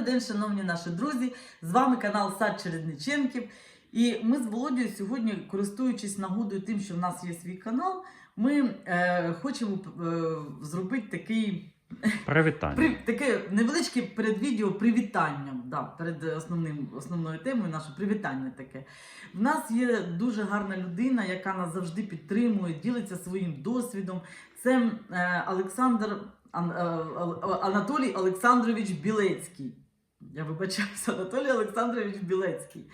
Добрий день, шановні наші друзі! З вами канал Сад Чередниченків. І ми з Володією сьогодні, користуючись нагодою тим, що в нас є свій канал, ми е, хочемо е, зробити такий, Привітання. при, таке невеличке передвідео привітанням. Да, перед основним, основною темою наше привітання таке. В нас є дуже гарна людина, яка нас завжди підтримує, ділиться своїм досвідом. Це е, Олександр Ан, е, Анатолій Олександрович Білецький. Я вибачаюся, Анатолій Олександрович Білецький.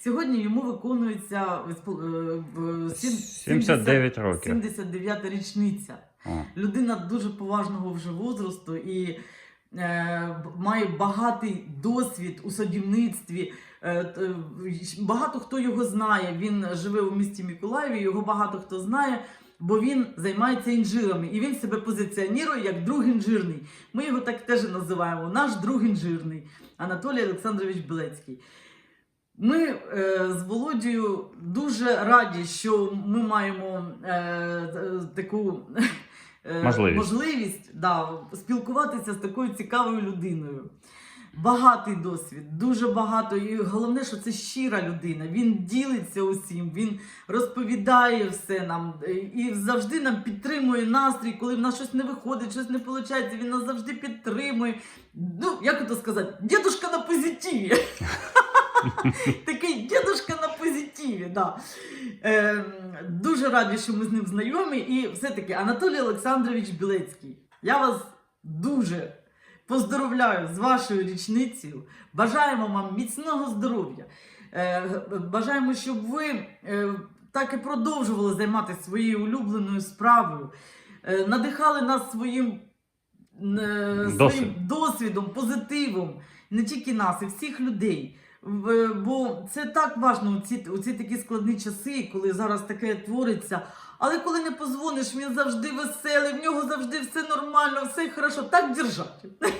Сьогодні йому виконується виспо- е, в сім- 79 років. 79 річниця. О, Людина дуже поважного вже возрасту і е, має багатий досвід у садівництві. Е, й- багато хто його знає. Він живе у місті Миколаєві, його багато хто знає, бо він займається інжирами і він себе позиціонує як друг інжирний. Ми його так теж називаємо. Наш друг інжирний Анатолій Олександрович Білецький. Ми е, з Володією дуже раді, що ми маємо е, е, таку е, Можливість. можливість да, спілкуватися з такою цікавою людиною. Багатий досвід, дуже багато. І головне, що це щира людина. Він ділиться усім, він розповідає все нам е, і завжди нам підтримує настрій, коли в нас щось не виходить, щось не виходить. Він нас завжди підтримує. Ну, як це сказати, дідушка на позитиві. Такий дідушка на позитиві. Да. Е, дуже раді, що ми з ним знайомі. І все-таки Анатолій Олександрович Білецький. Я вас дуже поздоровляю з вашою річницею. Бажаємо вам міцного здоров'я. Е, бажаємо, щоб ви е, так і продовжували займатися своєю улюбленою справою, е, надихали нас своїм, своїм досвідом, позитивом, не тільки нас, і всіх людей. Бо це так важливо у ці, у ці такі складні часи, коли зараз таке твориться. Але коли не позвониш, він завжди веселий, в нього завжди все нормально, все хорошо. Так держать.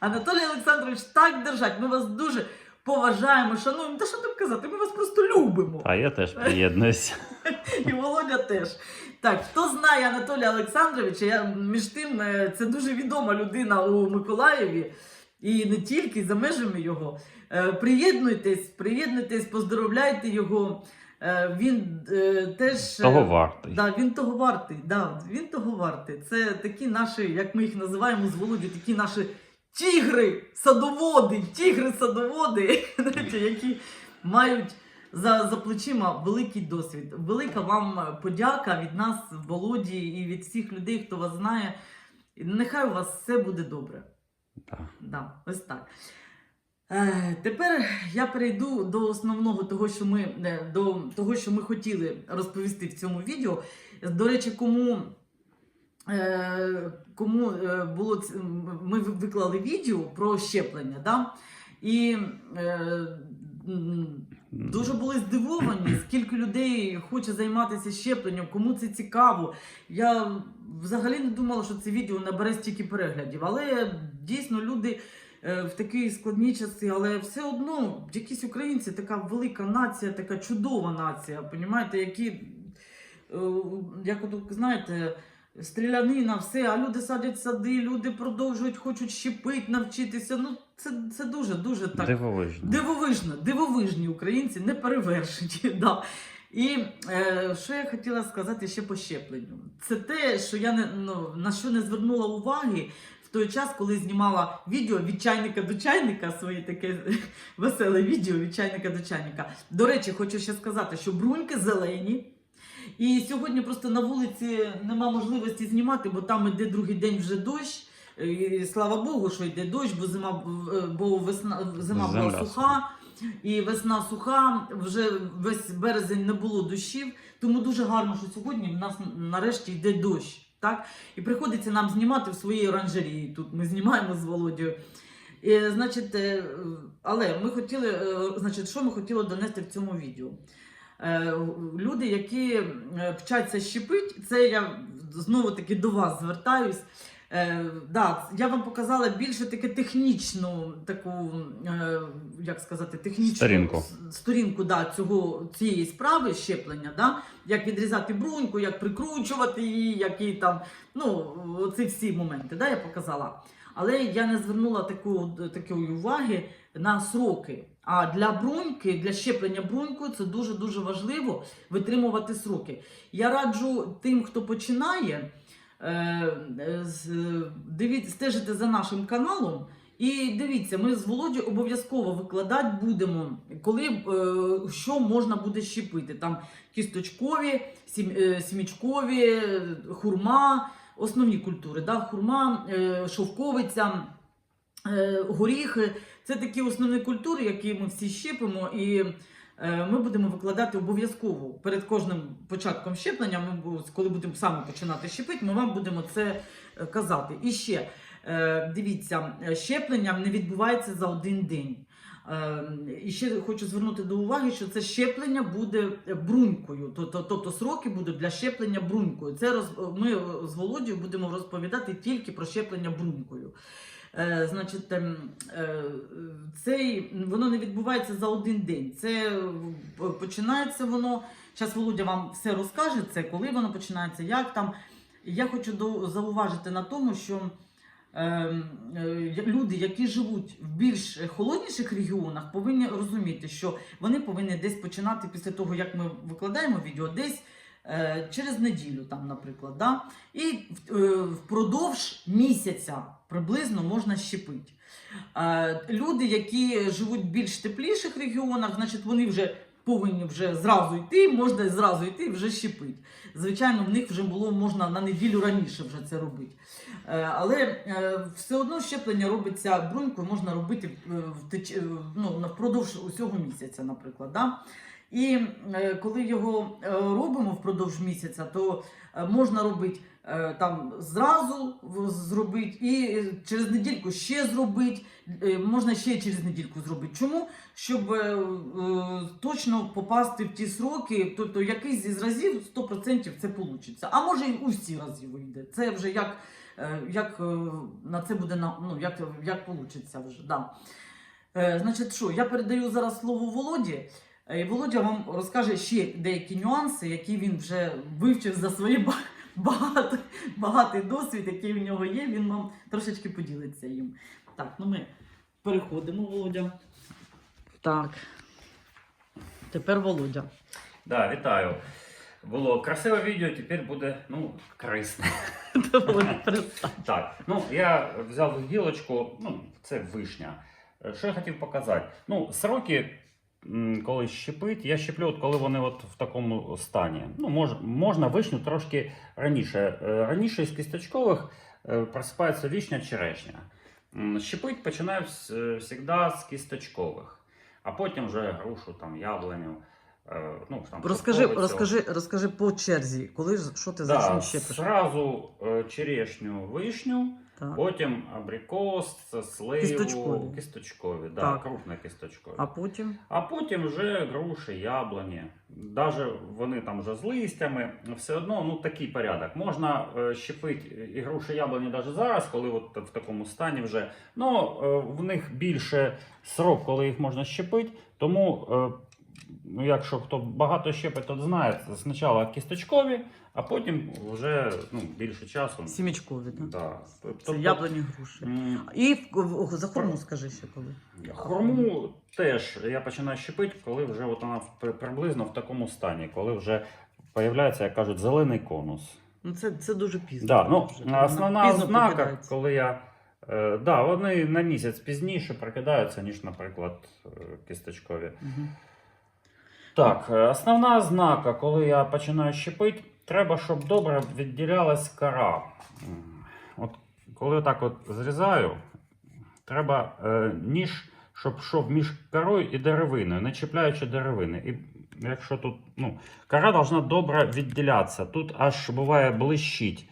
Анатолій Олександрович, так держать. Ми вас дуже поважаємо, шануємо. Та що там казати? Ми вас просто любимо. Та я теж приєднуюся. І Володя теж. Так, хто знає Анатолія Олександровича, я, між тим, е, це дуже відома людина у Миколаєві і не тільки за межами його. Е, Приєднуйтесь, приєднуйтесь, поздоровляйте його. Е, Він е, теж. е, Того вартий. Да, він того вартий. Да, він того вартий. Це такі наші, як ми їх називаємо з Володю, такі наші тігри, садоводи, тігри-садоводи, які мають за, за плечима великий досвід. Велика вам подяка від нас, Володі, і від всіх людей, хто вас знає. Нехай у вас все буде добре. Так. Да, ось так. Е, тепер я перейду до основного того, що ми е, до того, що ми хотіли розповісти в цьому відео. До речі, кому, е, кому було ми виклали відео про щеплення, да? і дуже були здивовані, скільки людей хоче займатися щепленням, кому це цікаво. Я взагалі не думала, що це відео набере стільки переглядів, але дійсно люди в такі складні часи, але все одно якісь українці, така велика нація, така чудова нація, понімаєте, які, е, як от знаєте, стрілянина, все, а люди садять сади, люди продовжують, хочуть щепити, навчитися. Ну, це, це дуже, дуже так. Дивовижно. Дивовижно, дивовижні українці, не перевершені. Да. І е, що я хотіла сказати ще по щепленню? Це те, що я не, ну, на що не звернула уваги в той час, коли знімала відео від чайника до чайника, своє таке веселе відео від чайника до чайника. До речі, хочу ще сказати, що бруньки зелені. І сьогодні просто на вулиці нема можливості знімати, бо там іде другий день вже дощ. І слава Богу, що йде дощ, бо зима е, бо весна зима була Земля суха, і весна суха. Вже весь березень не було дощів. Тому дуже гарно, що сьогодні в нас нарешті йде дощ. Так? І приходиться нам знімати в своїй оранжерії. Тут ми знімаємо з Володією. І, значить, е, але ми хотіли, е, значить, що ми хотіли донести в цьому відео? Е, Люди, які вчаться щепити, це я знову таки до вас звертаюсь. Е, да, я вам показала більше таке технічну таку, е, як сказати, технічну Сторінку. сторінку да, цього, цієї справи щеплення, да, як відрізати бруньку, як прикручувати її, які там, ну, ці всі моменти, да, я показала. Але я не звернула таку, такої уваги на сроки. А для бруньки, для щеплення брунькою, це дуже-дуже важливо витримувати сроки. Я раджу тим, хто починає, дивіться, стежити за нашим каналом. І дивіться, ми з Володю обов'язково викладати будемо, коли е, що можна буде щепити. Там кісточкові, сім, е, сімічкові, е, хурма, основні культури. Да? Хурма, е, шовковиця, е, горіхи. Це такі основні культури, які ми всі щепимо. І е, ми будемо викладати обов'язково перед кожним початком щеплення. Ми, коли будемо саме починати щепити, ми вам будемо це е, казати. І ще е, дивіться, е, щеплення не відбувається за один день. Е, І ще хочу звернути до уваги, що це щеплення буде брунькою, тобто сроки будуть для щеплення брунькою. Це роз, ми з Володією будемо розповідати тільки про щеплення брунькою. Е, значить, е, цей, воно не відбувається за один день. Це е, починається воно. Зараз Володя вам все розкаже, це коли воно починається, як там. Я хочу до, зауважити на тому, що люди, які живуть в більш холодніших регіонах, повинні розуміти, що вони повинні десь починати після того, як ми викладаємо відео, десь через неділю, там, наприклад. Да? І е, впродовж місяця приблизно можна щепити. Е, Люди, які живуть в більш тепліших регіонах, значить, вони вже повинні вже зразу йти, можна зразу йти вже щепити. Звичайно, в них вже було можна на неділю раніше вже це робити. Е, Але е, все одно щеплення робиться брунькою, можна робити е, е, ну, впродовж усього місяця, наприклад. Да? І е, коли його е, робимо впродовж місяця, то е, можна робити там зразу зробити і через недільку ще зробити. Можна ще через недільку зробити. Чому? Щоб точно попасти в ті сроки, тобто якийсь із разів 100% це вийде. А може і усі рази вийде. Це вже як, як на це буде ну, як, як вийде вже. Да. Значить, що, я передаю зараз слово Володі. Е, Володя вам розкаже ще деякі нюанси, які він вже вивчив за свої багато, багатий досвід, який в нього є. Він вам трошечки поділиться їм. Так, ну ми переходимо, Володя. Так. Тепер Володя. Да, вітаю. Було красиве відео, тепер буде ну, корисне. Так, ну я взяв гілочку, ну, це вишня. Е, Що я хотів показати? Ну, сроки, коли щепить, я щеплю, от коли вони от в такому стані. Ну, мож, можна вишню трошки раніше. Е, Раніше із кісточкових е, просипається вишня черешня. Щепить починаю завжди з кісточкових, а потім вже грушу, там, яблуню. е, Ну, там, Розкажи, розкажи, розкажи по черзі, коли що ти Да, щепиш? Сразу е, черешню, вишню, Так. потім абрикос, сливу, Кісточкові. кісточкові, да, Так. крупне кісточкові. А потім А потім вже груші, яблуні. Даже вони там вже з листями, все одно ну, такий порядок. Можна е, щепити і груші, яблуні навіть зараз, коли от в такому стані вже. Ну, е, в них більше срок, коли їх можна щепити. Тому, е, ну, якщо хто багато щепить, то знає, спочатку кісточкові, а потім вже ну, більше часу. сімічкові, так? Да. Це Тобто, яблуні груші. м, І в- в- за хурму скажи ще коли. Хурму теж я починаю щепити, коли вже от вона в- приблизно в такому стані, коли вже появляється, як кажуть, зелений конус. Ну це, це дуже пізно. Да, ну, Вже, вона основна пізно ознака, прокидається. коли я. Е, да, вони на місяць пізніше прокидаються, ніж, наприклад, е, кісточкові. Мгм. Так, е, основна ознака, коли я починаю щепити, треба, щоб добре відділялась кора. От коли так от зрізаю, треба е, ніж, щоб йшов між корою і деревиною, не чіпляючи деревини. І якщо тут, ну, кора повинна добре відділятися. Тут аж буває блищить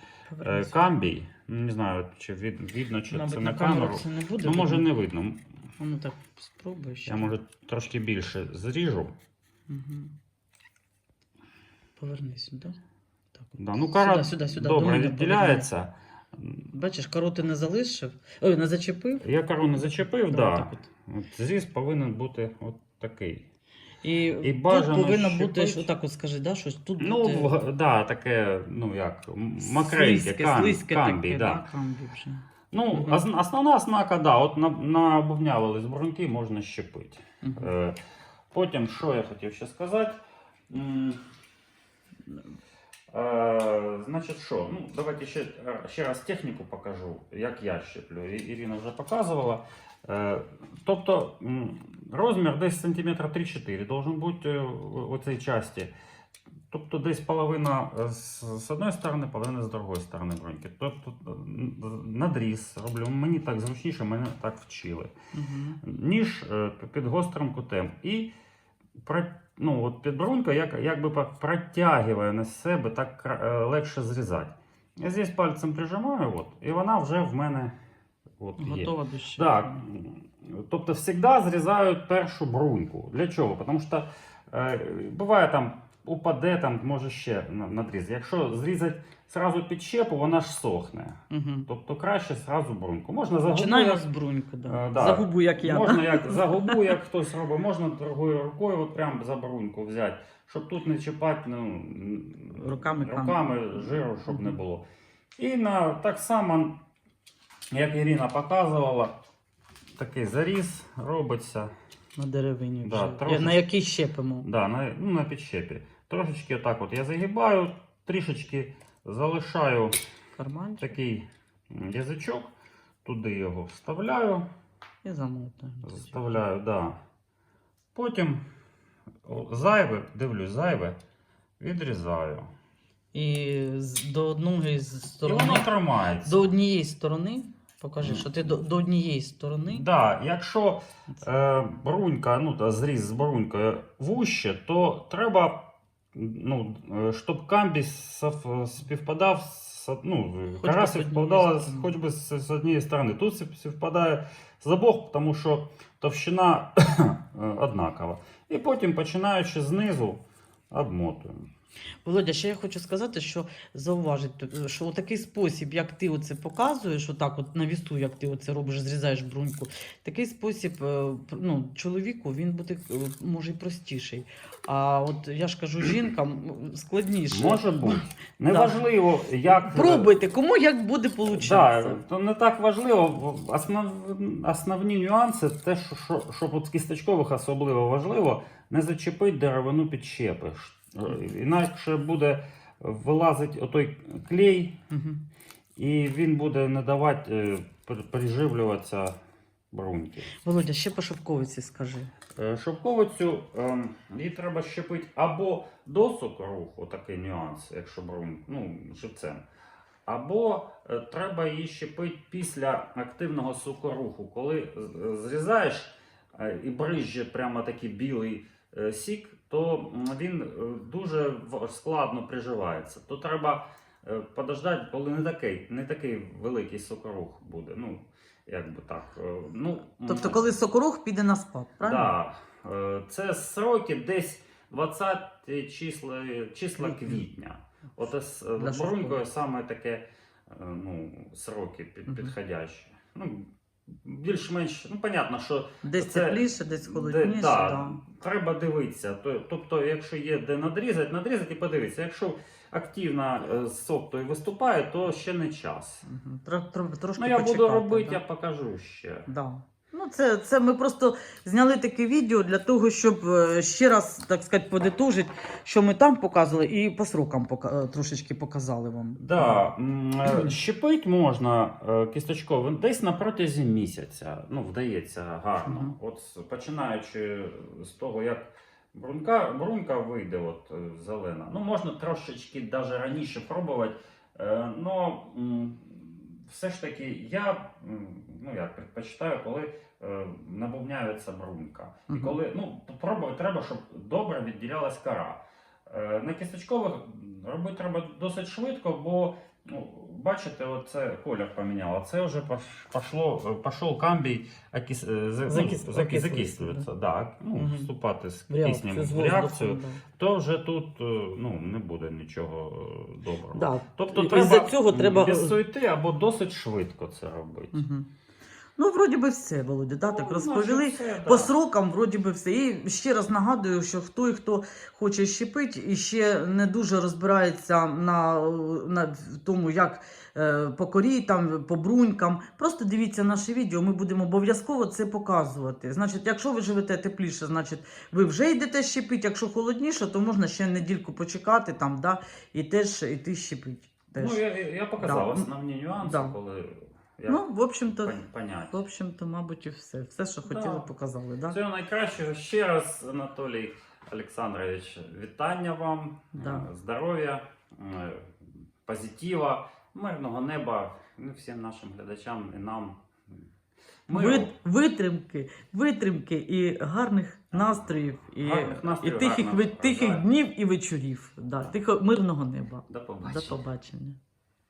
е, камбій. Ну, Не знаю, чи від, видно, чи Мабуть, це на камеру. це не буде. Ну, може, не видно. Ну так, спробуй ще. Я може трошки більше зріжу. Угу. Повернись сюди. Так. от. Да, ну, кара сюди, сюди, сюди. добре відділяється. Бачиш, кароти не залишив. Ой, не зачепив. Я кору не зачепив, Давай да. так от. От зріз повинен бути от такий. І, І тут повинно щепить. бути, що так от скажи, да, щось тут Ну, буде в- да, таке, ну як, м- макрейке, слизьке, кам, слизьке камбі, таке, да. камбі вже. Ну, ос- основна ознака, да, от на, набувнявились бруньки, можна щепити. Е, потім, що я хотів ще сказати? Е, значить, що? Ну, давайте ще, ще раз техніку покажу, як я щеплю. Ірина вже показувала. Е, тобто розмір десь сантиметра 3-4 должен бути е, у цій часті. Тобто десь половина з, одної сторони, половина з другої сторони броньки. Тобто надріз роблю. Мені так зручніше, мене так вчили Мгм. ніж під гострим кутем. І ну, от підбрунька як, якби протягує на себе, так е, легше зрізати. Я здесь пальцем прижимаю, от, і вона вже в мене от, є. Готова до щеплення. Так. Тобто завжди зрізають першу бруньку. Для чого? Тому що е, буває там упаде, там може ще на- надріз. Якщо зрізати зразу під щепу, вона ж сохне. Мгм. Тобто краще зразу бруньку. Можна за губу, Починаємо як- з бруньки, да. Е, да. За губу, як я. Можна як за губу, як хтось робить, можна другою рукою от прям за бруньку взяти, щоб тут не чіпати ну, Руками руками жиру, щоб не було. І на, так само, як Ірина показувала, такий заріз робиться На деревині Да, вже. трошечки. На який щепимо? да, на, ну, на підщепі. Трошечки отак от я загибаю, трішечки залишаю Карманчик такий язичок, туди його вставляю. і замотаємо. Заставляю, да. Потім зайве, дивлюсь, зайве, відрізаю. І з- до одної з І сторони. воно тримається. До однієї сторони. Покажи, що ти до, до однієї сторони. Да, якщо е, брунька, ну, та зріз з брунькою вуще, то треба, ну, щоб камбіс співпадав з, ну, однієї співпадала хоч би з, з однієї сторони. Тут спів- співпадає з обох, тому що товщина однакова. І потім, починаючи знизу, обмотуємо. Володя, ще я хочу сказати, що зауважити, що у такий спосіб, як ти оце показуєш, отак от на вісу, як ти оце робиш, зрізаєш бруньку, такий спосіб е, ну, чоловіку він буде е, може й простіший. А от я ж кажу, жінкам складніше. Може бути. Неважливо, як. Пробуйте, кому як буде Да, получатися. то не так важливо. Основ, основні нюанси, те, що, що, що от кісточкових особливо важливо, не зачепити деревину підщепи. Е, Інакше буде вилазити отой клей, Мгм. і він буде не давати е, приживлюватися бруньки. Володя, ще по шовковиці скажи. Е, Шовковицю ем, її треба щепити або до сокоруху, такий нюанс, якщо брун, ну, живцем. Або треба її щепити після активного сокоруху. Коли зрізаєш і брижжя прямо такий білий сік, то він е, дуже складно приживається. То треба е, подождати, коли не такий, не такий великий сокорух буде. Ну, якби так. е, Ну, Тобто, коли сокорух піде на спад, правильно? Да. Е, Це сроки десь 20 числа, числа Квітня. От з брунькою саме таке ну, сроки під, підходящі. Ну, більш-менш, ну, понятно, що Десь це- тепліше, десь де- холодніше. да, да. треба дивитися. Тобто, якщо є де надрізати, надрізати і подивитися. Якщо активно з соптою виступає, то ще не час. Угу. Тр -тр -тр Трошки Ну, я буду робити, да? я покажу ще. Да. Ну, це, це ми просто зняли таке відео для того, щоб е, ще раз, так сказати, подитожити, що ми там показували, і по срокам пока- е, трошечки показали вам. Да, е, щепить можна кісточковим десь на протязі місяця. Ну, вдається гарно. Мгм. От починаючи з того, як брунька, брунька вийде, от зелена. Ну, можна трошечки навіть раніше пробувати. Е, но все ж таки я ну, як предпочитаю, коли е, набувняється брунька. І коли ну, пробувати треба, щоб добре відділялась кора. Е, На кісточкових робити треба досить швидко, бо ну, бачите, оце колір поміняв, а це вже пош- пошло, пішов камбій Закіс... Закіс... ну, Закис- заки- закислюється, да. ну, угу. вступати з киснем в реакцію, да. то вже тут е, ну, не буде нічого е, доброго. Да. Тобто треба цього треба- без суєти або досить швидко це робити. Мгм. Ну, вроді би все, Володя, да, так Ну, розповіли. все, да. По срокам, вроді би, все. І ще раз нагадую, що хто і хто хоче щепити і ще не дуже розбирається на, на тому, як е, по корі, там, по брунькам. Просто дивіться наше відео, ми будемо обов'язково це показувати. Значить, якщо ви живете тепліше, значить ви вже йдете щепити. Якщо холодніше, то можна ще недільку почекати там, да, і теж іти щепити. Теж. Ну, я, я показав Да. основні нюанси, Да. коли я Ну, в общем-то, в общем-то, мабуть, і все. Все, що хотіли, Да. показали. Да? Всього найкращого. Ще раз, Анатолій Олександрович, вітання вам, Да. е, здоров'я, е, позитива, мирного неба ну, всім нашим глядачам і нам. Миру. Вит, витримки, витримки і гарних настроїв, і, Гарних настроїв, і тихих, гарного тихих днів і вечорів. Да, Да. тихо, мирного неба. До побачення. До побачення.